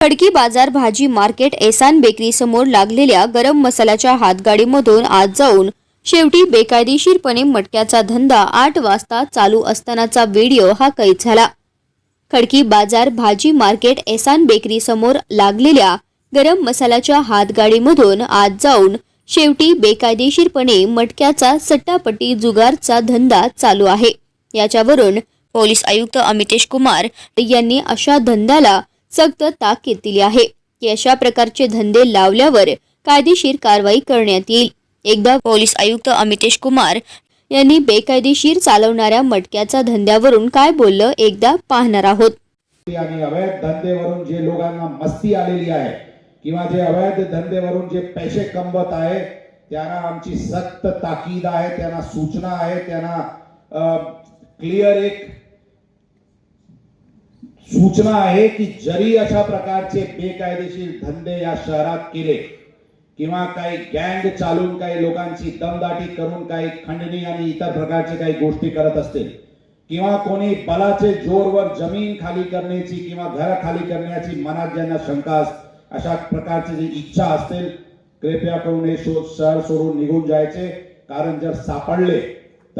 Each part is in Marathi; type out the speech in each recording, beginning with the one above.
खडकी बाजार भाजी मार्केट एसान बेकरी समोर लागलेल्या गरम मसाल्याच्या हातगाडीमधून आज जाऊन शेवटी बेकायदेशीरपणे मटक्याचा धंदा आठ वाजता चालू असतानाचा व्हिडिओ हा कैद झाला. खडकी बाजार भाजी मार्केट एसान बेकरी समोर लागलेल्या गरम मसाल्याच्या हातगाडीमधून आज जाऊन शेवटी बेकायदेशीरपणे मटक्याचा सट्टापट्टी जुगारचा धंदा चालू आहे. याच्यावरून पोलीस आयुक्त अमितेश कुमार यांनी अशा धंद्याला सक्त ताकीद दिली आहे. की अशा प्रकारचे धंदे लावल्यावर कायदेशीर कारवाई करण्यात येईल. एकदा पोलीस आयुक्त अमितेश कुमार यांनी बेकायदेशीर चालवणाऱ्या मटक्याचा धंद्यावरून काय बोललं एकदा पाहणार आहोत. आणि अवैध धंदेवरून जे लोकांना मस्ती आलेली आहे किंवा जे अवैध धंदेवरून जे पैसे कमवत आहे त्यांना आमची सक्त ताकीद आहे त्यांना सूचना आहे त्यांना क्लिअर एक सूचना आहे की जरी अशा प्रकारचे बेकायदेशीर धंदे या शहरात केले किंवा काही गँग चालून काही लोकांची दमदाटी करून काही खंडणी आणि इतर प्रकारचे काही गोष्टी करत असतील किंवा कोणी बलाचे जोरवर जमीन खाली करण्याची किंवा घर खाली करण्याची मनात ज्यांना शंका अशा प्रकारची जी इच्छा असतील कृपया करून हे शोध शहर सोडून निघून जायचे. कारण जर सापडले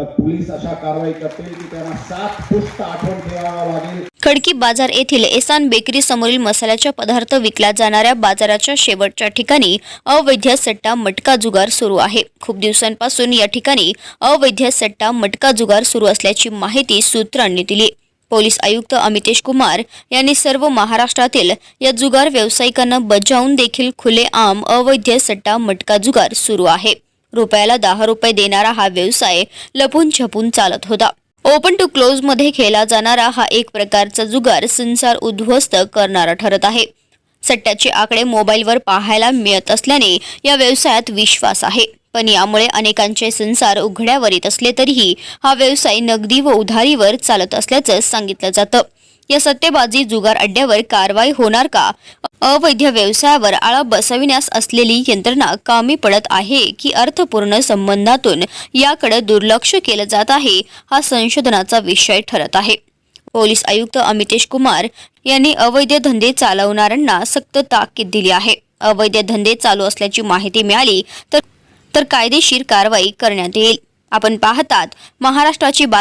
तर पोलीस अशा कारवाई करतील की त्यांना सात पुष्ट आठवण ठेवावा लागेल. खडकी बाजार येथील एसान बेकरी समोरील मसाल्याचे पदार्थ विकल्या जाणाऱ्या बाजाराच्या शेवटच्या ठिकाणी अवैध सट्टा मटका जुगार सुरू आहे. खूप दिवसांपासून या ठिकाणी अवैध सट्टा मटका जुगार सुरू असल्याची माहिती सूत्रांनी दिली. पोलीस आयुक्त अमितेश कुमार यांनी सर्व महाराष्ट्रातील या जुगार व्यावसायिकांना बजावून देखील खुलेआम अवैध सट्टा मटका जुगार सुरू आहे. रुपयाला दहा रुपये देणारा हा व्यवसाय लपून छपून चालत होता. ओपन टू क्लोजमध्ये खेळला जाणारा हा एक प्रकारचा जुगार संसार उद्ध्वस्त करणारा ठरत आहे. सट्ट्याचे आकडे मोबाईलवर पाहायला मिळत असल्याने या व्यवसायात विश्वास आहे. पण यामुळे अनेकांचे संसार उघड्यावर येत असले तरीही हा व्यवसाय नगदी व उधारीवर चालत असल्याचं सांगितलं जातं. या सट्टेबाजी जुगार अड्ड्यावर कारवाई होणार का? अवैध व्यवसायावर आळा बसविण्यास असलेली यंत्रणा कामी पडत आहे की अर्थपूर्ण संबंधातून याकडे दुर्लक्ष केलं जात आहे हा संशोधनाचा विषय ठरत आहे. पोलीस आयुक्त अमितेश कुमार यांनी अवैध धंदे चालवणाऱ्यांना सक्त ताकीद दिली आहे. अवैध धंदे चालू असल्याची माहिती मिळाली तर तर कायदेशीर कारवाई करण्यात येईल. आपण पाहतात महाराष्ट्राची बा